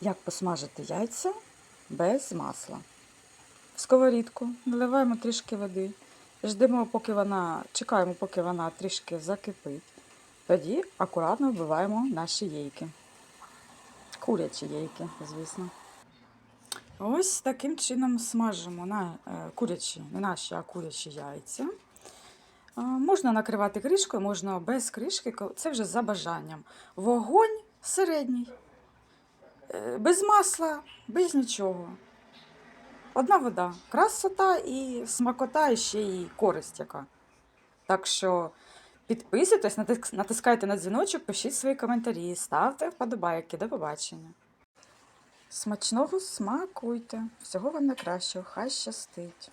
Як посмажити яйця без масла. В сковорідку наливаємо трішки води. Ждемо, поки вона, чекаємо, поки вона трішки закипить. Тоді акуратно вбиваємо наші яйки. Курячі яйки, звісно. Ось таким чином смажимо на е, курячі, не наші, а курячі яйця. Можна накривати кришкою, можна без кришки, це вже за бажанням. Вогонь середній, без масла, без нічого. Одна вода, красота і смакота, і ще і користь яка. Так що підписуйтесь, натискайте на дзвіночок, пишіть свої коментарі, ставте вподобайки. До побачення. Смачного смакуйте. Всього вам найкращого, хай щастить.